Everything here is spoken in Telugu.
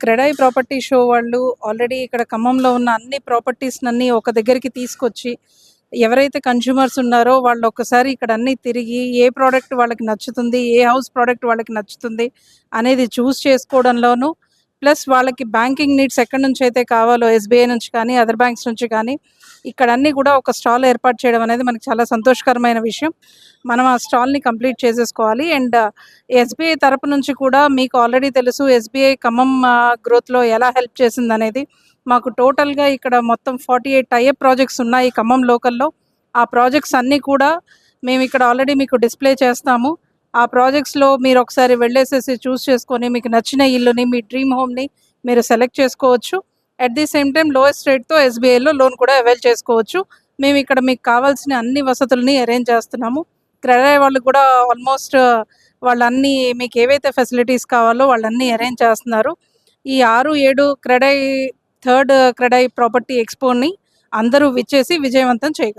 క్రెడై ప్రాపర్టీ షో వాళ్ళు ఆల్రెడీ ఇక్కడ ఖమ్మంలో ఉన్న అన్ని ప్రాపర్టీస్‌నన్నీ ఒక దగ్గరికి తీసుకొచ్చి, ఎవరైతే కన్జ్యూమర్స్ ఉన్నారో వాళ్ళు ఒక్కసారి ఇక్కడ అన్నీ తిరిగి, ఏ ప్రోడక్ట్ వాళ్ళకి నచ్చుతుంది, ఏ హౌస్ ప్రోడక్ట్ వాళ్ళకి నచ్చుతుంది అనేది చూస్ చేసుకోవడంలోనూ, ప్లస్ వాళ్ళకి బ్యాంకింగ్ నీడ్స్ ఎక్కడి అయితే కావాలో ఎస్‌బీఐ నుంచి కానీ, అదర్ బ్యాంక్స్ నుంచి కానీ, ఇక్కడ అన్నీ కూడా ఒక స్టాల్ ఏర్పాటు చేయడం అనేది మనకి చాలా సంతోషకరమైన విషయం. మనం ఆ స్టాల్‌ని కంప్లీట్ చేసేసుకోవాలి. అండ్ ఎస్‌బీఐ తరపు నుంచి కూడా మీకు ఆల్రెడీ తెలుసు ఎస్‌బీఐ ఖమ్మం గ్రోత్‌లో ఎలా హెల్ప్ చేసిందనేది. మాకు టోటల్‌గా ఇక్కడ మొత్తం 48 టై అప్ ప్రాజెక్ట్స్ ఉన్నాయి ఖమ్మం లోకల్‌లో. ఆ ప్రాజెక్ట్స్ అన్నీ కూడా మేము ఇక్కడ ఆల్రెడీ మీకు డిస్‌ప్లే చేస్తాము. ఆ ప్రాజెక్ట్స్‌లో మీరు ఒకసారి వెళ్ళేసేసి చూస్ చేసుకొని మీకు నచ్చిన ఇల్లుని, మీ డ్రీమ్ హోమ్‌ని మీరు సెలెక్ట్ చేసుకోవచ్చు. At the same time lowest రేట్‌తో ఎస్‌బీఐలో లోన్ కూడా అవైల్ చేసుకోవచ్చు. మేము ఇక్కడ మీకు కావాల్సిన అన్ని వసతులని అరేంజ్ చేస్తున్నాము. క్రెడై వాళ్ళు కూడా ఆల్మోస్ట్ వాళ్ళన్నీ మీకు ఏవైతే ఫెసిలిటీస్ కావాలో వాళ్ళన్నీ అరేంజ్ చేస్తున్నారు. ఈ 6, 7 క్రెడై థర్డ్ క్రెడై ప్రాపర్టీ ఎక్స్‌పోని అందరూ విచ్చేసి విజయవంతం చేయగలరు.